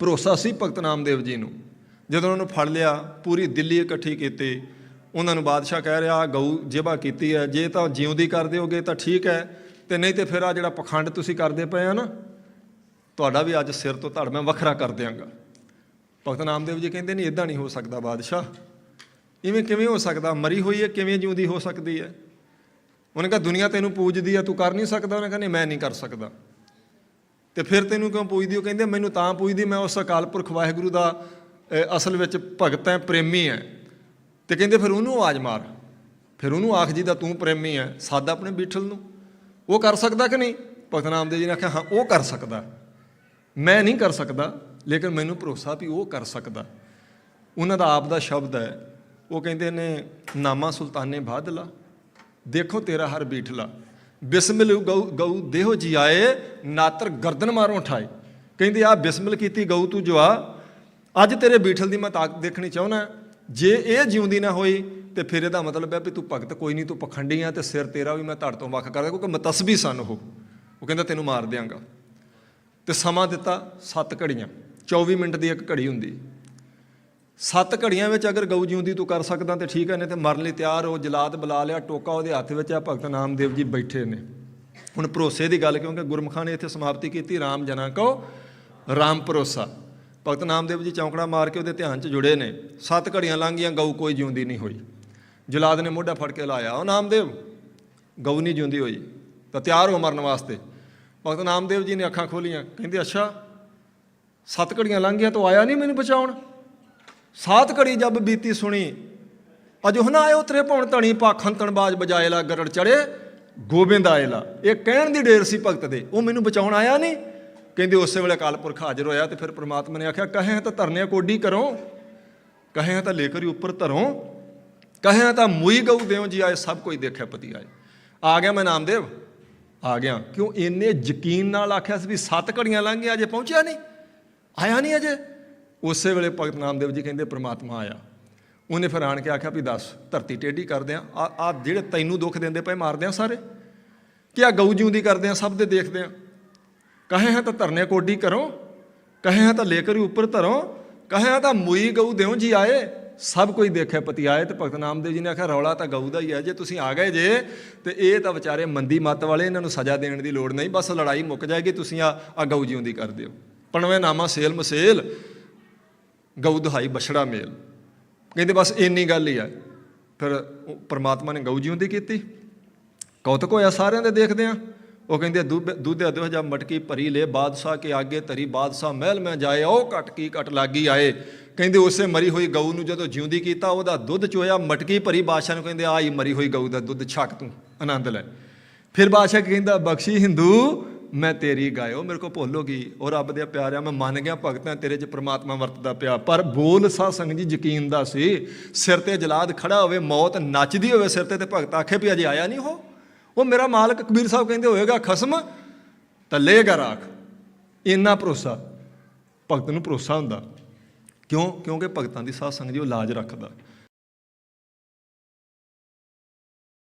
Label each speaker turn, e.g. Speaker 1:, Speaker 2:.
Speaker 1: ਭਰੋਸਾ ਸੀ ਭਗਤ ਨਾਮਦੇਵ ਜੀ ਨੂੰ। ਜਦੋਂ ਉਹਨਾਂ ਨੂੰ ਫੜ ਲਿਆ, ਪੂਰੀ ਦਿੱਲੀ ਇਕੱਠੀ ਕੀਤੀ। ਉਹਨਾਂ ਨੂੰ ਬਾਦਸ਼ਾਹ ਕਹਿ ਰਿਹਾ, ਗਊ ਜੇਬਾ ਕੀਤੀ ਹੈ ਜੇ ਤਾਂ ਜਿਉਂਦੀ ਕਰ ਦਿਓਗੇ ਤਾਂ ਠੀਕ ਹੈ ਤੇ ਨਹੀਂ ਤੇ ਫਿਰ ਆ ਜਿਹੜਾ ਪਖੰਡ ਤੁਸੀਂ ਕਰਦੇ ਪਏ ਆ ਨਾ, ਤੁਹਾਡਾ ਵੀ ਅੱਜ ਸਿਰ ਤੋਂ ਧੜ ਮੈਂ ਵੱਖਰਾ ਕਰ ਦਿਆਂਗਾ। ਭਗਤ ਨਾਮਦੇਵ ਜੀ ਕਹਿੰਦੇ, ਨਹੀਂ ਇਦਾਂ ਨਹੀਂ ਹੋ ਸਕਦਾ ਬਾਦਸ਼ਾਹ। ਇਵੇਂ ਕਿਵੇਂ ਹੋ ਸਕਦਾ? ਮਰੀ ਹੋਈ ਹੈ ਕਿਵੇਂ ਜਿਉਂਦੀ ਹੋ ਸਕਦੀ ਹੈ ਉਹਨੇ ਕਿਹਾ, ਦੁਨੀਆ ਤੈਨੂੰ ਪੂਜਦੀ ਹੈ ਤੂੰ ਕਰ ਨਹੀਂ ਸਕਦਾ? ਉਹਨੇ ਕਿਹਾ, ਨਹੀਂ, ਮੈਂ ਨਹੀਂ ਕਰ ਸਕਦਾ। ਤੇ ਫਿਰ ਤੈਨੂੰ ਕਿਉਂ ਪੁੱਛਦੀ ਉਹ ਕਹਿੰਦੇ ਮੈਨੂੰ ਤਾਂ ਪੁੱਛਦੀ ਮੈਂ ਉਸ ਅਕਾਲ ਪੁਰਖ ਵਾਹਿਗੁਰੂ ਦਾ ਅਸਲ ਵਿੱਚ ਭਗਤ ਹੈ ਪ੍ਰੇਮੀ ਹੈ ਤੇ ਕਹਿੰਦੇ ਫਿਰ ਉਹਨੂੰ ਆਵਾਜ਼ ਮਾਰ। ਫਿਰ ਉਹਨੂੰ ਆਖ ਜੀ ਦਾ ਤੂੰ ਪ੍ਰੇਮੀ ਹੈ ਸਾਦਾ ਆਪਣੇ ਬੀਠਲ ਨੂੰ। ਉਹ ਕਰ ਸਕਦਾ ਕਿ ਨਹੀਂ? ਭਗਤ ਨਾਮਦੇਵ ਜੀ ਨੇ ਆਖਿਆ, ਹਾਂ, ਉਹ ਕਰ ਸਕਦਾ। ਮੈਂ ਨਹੀਂ ਕਰ ਸਕਦਾ, ਲੇਕਿਨ ਮੈਨੂੰ ਭਰੋਸਾ ਵੀ ਉਹ ਕਰ ਸਕਦਾ। ਉਹਨਾਂ ਦਾ ਆਪ ਦਾ ਸ਼ਬਦ ਹੈ ਉਹ ਕਹਿੰਦੇ ਨੇ, ਨਾਮਾ ਸੁਲਤਾਨੇ ਬਾਦਲਾ। ਦੇਖੋ ਤੇਰਾ ਹਰ ਬੀਠਲਾ। ਬਿਸਮਿਲ ਗਊ ਗਊ ਦੇਹੋ ਜੀ ਆਏ ਨਾਤਰ ਗਰਦਨ ਮਾਰੋਂ ਉਠਾਏ। ਕਹਿੰਦੇ ਆ ਬਿਸਮਿਲ ਕੀਤੀ ਗਊ ਤੂੰ ਜਵਾ। ਅੱਜ ਤੇਰੇ ਬੀਠਲ ਦੀ ਮੈਂ ਤਾਕਤ ਦੇਖਣੀ ਚਾਹੁੰਦਾ ਜੇ ਇਹ ਜਿਉਂਦੀ ਨਾ ਹੋਈ, ਤੇ ਫਿਰ ਇਹਦਾ ਮਤਲਬ ਹੈ ਵੀ ਤੂੰ ਭਗਤ ਕੋਈ ਨਹੀਂ, ਤੂੰ ਪਖੰਡੀ ਆ ਤੇ ਸਿਰ ਤੇਰਾ ਵੀ ਮੈਂ ਧੜ ਤੋਂ ਵੱਖ ਕਰਦਾ, ਕਿਉਂਕਿ ਮਤਸਬੀ ਸਨ ਉਹ। ਉਹ ਕਹਿੰਦਾ, ਤੈਨੂੰ ਮਾਰ ਦਿਆਂਗਾ। ਤੇ ਸਮਾਂ ਦਿੱਤਾ 7 ਘੜੀਆਂ। 24 ਮਿੰਟ ਦੀ ਇੱਕ ਘੜੀ ਹੁੰਦੀ। ਸੱਤ ਘੜੀਆਂ ਵਿੱਚ ਅਗਰ ਗਊ ਜਿਉਂਦੀ ਤੂੰ ਕਰ ਸਕਦਾ ਤੇ ਠੀਕ ਹੈ, ਨਹੀਂ ਤੇ ਮਰਨ ਲਈ ਤਿਆਰ ਹੋ ਜਲਾਦ ਬੁਲਾ ਲਿਆ, ਟੋਕਾ ਉਹਦੇ ਹੱਥ ਵਿੱਚ ਆ, ਭਗਤ ਨਾਮਦੇਵ ਜੀ ਬੈਠੇ ਨੇ। ਹੁਣ ਭਰੋਸੇ ਦੀ ਗੱਲ ਕਿਉਂਕਿ ਗੁਰਮੁਖਾਂ ਨੇ ਇੱਥੇ ਸਮਾਪਤੀ ਕੀਤੀ RAM ਜਨਾ ਕੋ RAM ਭਰੋਸਾ। ਭਗਤ ਨਾਮਦੇਵ ਜੀ ਚੌਂਕੜਾ ਮਾਰ ਕੇ ਉਹਦੇ ਧਿਆਨ 'ਚ ਜੁੜੇ ਨੇ। ਸੱਤ ਘੜੀਆਂ ਲੰਘ ਗਊ ਕੋਈ ਜਿਉਂਦੀ ਨਹੀਂ ਹੋਈ। ਜਲਾਦ ਨੇ ਮੋਢਾ ਫੜ ਕੇ ਲਾਇਆ ਉਹ ਨਾਮਦੇਵ, ਗਊ ਨਹੀਂ ਜਿਉਂਦੀ ਹੋਈ, ਤਾਂ ਤਿਆਰ ਹੋ ਮਰਨ ਵਾਸਤੇ। ਭਗਤ ਨਾਮਦੇਵ ਜੀ ਨੇ ਅੱਖਾਂ ਖੋਲੀਆਂ, ਕਹਿੰਦੇ, ਅੱਛਾ, ਸੱਤ ਘੜੀਆਂ ਲੰਘ ਗਈਆਂ ਤੂੰ ਆਇਆ ਨਹੀਂ ਮੈਨੂੰ ਬਚਾਉਣ? ਸਾਤ ਘੜੀ ਜਬ ਬੀਤੀ ਸੁਣੀ, ਅਜੋ ਹਨਾ ਆਇਓ ਤੇਰੇ ਭਉਣ ਧਣੀ ਪਾਖੰ ਬਾਜ ਬਜਾਏ ਲਾ ਗਰੜ ਚੜੇ, ਗੋਬਿੰਦ ਆਏ ਲਾ ਇਹ ਕਹਿਣ ਦੀ ਢੇਰ ਸੀ ਭਗਤ ਦੇ। ਉਹ ਮੈਨੂੰ ਬਚਾਉਣ ਆਇਆ ਨਹੀਂ ਕਹਿੰਦੇ ਉਸੇ ਵੇਲੇ ਅਕਾਲ ਪੁਰਖ ਹਾਜ਼ਰ ਹੋਇਆ ਤੇ ਫਿਰ ਪ੍ਰਮਾਤਮਾ ਨੇ ਆਖਿਆ, ਕਹੇ ਤਾਂ ਧਰਨੇ ਕੋਡੀ ਕਰੋ, ਕਹੇ ਤਾਂ ਲੇਕਰ ਹੀ ਉੱਪਰ ਧਰੋ, ਕਹੇ ਤਾਂ ਮੁਈ ਗਊ ਦਿਓ ਜੀ ਆਏ, ਸਭ ਕੋਈ ਦੇਖਿਆ ਪਤੀ ਆਏ। ਆ ਗਿਆ ਮੈਂ ਨਾਮਦੇਵ। ਆ ਗਿਆ। ਕਿਉਂ? ਇੰਨੇ ਯਕੀਨ ਨਾਲ ਆਖਿਆ ਸੀ ਵੀ ਸੱਤ ਘੜੀਆਂ ਲੰਘ ਗਿਆ ਅਜੇ ਪਹੁੰਚਿਆ ਨਹੀਂ ਆਇਆ ਨਹੀਂ ਅਜੇ। ਉਸੇ ਵੇਲੇ ਭਗਤ ਨਾਮਦੇਵ ਜੀ ਕਹਿੰਦੇ, ਪ੍ਰਮਾਤਮਾ ਆਇਆ। ਉਹਨੇ ਫਿਰ ਆਣ ਕੇ ਆਖਿਆ ਵੀ, ਦੱਸ, ਧਰਤੀ ਟੇਢੀ ਕਰਦੇ ਆ ਆ ਜਿਹੜੇ ਤੈਨੂੰ ਦੁੱਖ ਦਿੰਦੇ ਪਏ ਮਾਰਦੇ ਆ ਸਾਰੇ। ਕਿ ਆ ਗਊ ਜਿਉਂਦੀ ਕਰਦੇ ਆ, ਸਭ ਦੇ ਦੇਖਦੇ ਆ। ਕਹੇ ਹੈ ਤਾਂ ਧਰਨੇ ਕੋਡੀ ਕਰੋ ਕਹੇ ਹੈ ਤਾਂ ਲੇਕਰ ਹੀ ਉੱਪਰ ਧਰੋ, ਕਹੇ ਹੈ ਤਾਂ ਮੁਈ ਗਊ ਦਿਓ ਜੀ ਆਏ। ਸਭ ਕੋਈ ਦੇਖਿਆ ਪਤੀ ਆਏ ਤੇ ਭਗਤ ਨਾਮਦੇਵ ਜੀ ਨੇ ਆਖਿਆ, ਰੌਲਾ ਤਾਂ ਗਊ ਦਾ ਹੀ ਹੈ, ਜੇ ਤੁਸੀਂ ਆ ਗਏ ਜੇ, ਤੇ ਇਹ ਤਾਂ ਵਿਚਾਰੇ ਮੰਦੀ ਮੱਤ ਵਾਲੇ, ਇਹਨਾਂ ਨੂੰ ਸਜ਼ਾ ਦੇਣ ਦੀ ਲੋੜ ਨਹੀਂ। ਬਸ ਲੜਾਈ ਮੁੱਕ ਜਾਏਗੀ, ਤੁਸੀਂ ਆ ਆ ਗਊ ਜਿਉਂਦੀ ਕਰ ਦਿਓ। ਪਣਵੇਂ ਨਾਮਾ ਸੇਲ ਮਸੇਲ ਗਊ ਦਹਾਈ ਬਛੜਾ ਮੇਲ। ਕਹਿੰਦੇ ਬਸ ਇੰਨੀ ਗੱਲ ਹੀ ਆ। ਫਿਰ ਉਹ ਪ੍ਰਮਾਤਮਾ ਨੇ ਗਊ ਜਿਉਂਦੀ ਕੀਤੀ? ਕੌਤਕ ਹੋਇਆ ਸਾਰਿਆਂ ਦੇ ਦੇਖਦੇ ਆ। ਉਹ ਕਹਿੰਦੇ ਦੁੱਧ ਦੁੱਧ ਅਦੋ ਮਟਕੀ ਭਰੀ ਲੈ, ਬਾਦਸ਼ਾਹ ਕੇ ਆਗੇ ਤਰੀ ਬਾਦਸ਼ਾਹ ਮਹਿਲ ਮੈਂ ਜਾਏ ਉਹ ਕਟ ਕੀ ਕਟ ਲਾਗੀ ਆਏ। ਕਹਿੰਦੇ, ਉਸੇ ਮਰੀ ਹੋਈ ਗਊ ਨੂੰ ਜਦੋਂ ਜਿਉਂਦੀ ਕੀਤਾ, ਉਹਦਾ ਦੁੱਧ ਚੋਇਆ, ਮਟਕੀ ਭਰੀ ਬਾਦਸ਼ਾਹ ਨੂੰ ਕਹਿੰਦੇ ਆਈ ਮਰੀ ਹੋਈ ਗਊ ਦਾ ਦੁੱਧ, ਛਕ ਤੂੰ, ਆਨੰਦ ਲੈ। ਫਿਰ ਬਾਦਸ਼ਾਹ ਕਹਿੰਦਾ, ਬਖਸ਼ੀ ਹਿੰਦੂ ਮੈਂ ਤੇਰੀ ਗਾਇਓ, ਮੇਰੇ ਕੋ ਭੁੱਲੋਗੀ ਉਹ ਰੱਬ ਦੇ ਪਿਆਰਿਆ, ਮੈਂ ਮੰਨ ਗਿਆ, ਭਗਤਾਂ ਤੇਰੇ ਚ ਪ੍ਰਮਾਤਮਾ ਵਰਤਦਾ ਪਿਆ। ਪਰ ਬੋਲ ਸਾ ਸੰਗ ਜੀ, ਯਕੀਨ ਦਾ ਸੀ, ਸਿਰ ਤੇ ਜਲਾਦ ਖੜਾ ਹੋਵੇ, ਮੌਤ ਨੱਚਦੀ ਹੋਵੇ ਸਿਰ ਤੇ ਤੇ ਭਗਤ ਆਖੇ ਵੀ ਅਜੇ ਆਇਆ ਨਹੀਂ ਹੋ ਉਹ ਮੇਰਾ ਮਾਲਕ ਕਬੀਰ ਸਾਹਿਬ ਕਹਿੰਦੇ ਹੋਏਗਾ, ਖਸਮ ਤੱਲੇਗਾ ਰਾਖ ਇੰਨਾ ਭਰੋਸਾ। ਭਗਤ ਨੂੰ ਭਰੋਸਾ ਹੁੰਦਾ। ਕਿਉਂ? ਕਿਉਂਕਿ ਭਗਤਾਂ ਦੀ ਸਾਧ ਸੰਗਤ ਜੀ ਉਹ ਲਾਜ ਰੱਖਦਾ।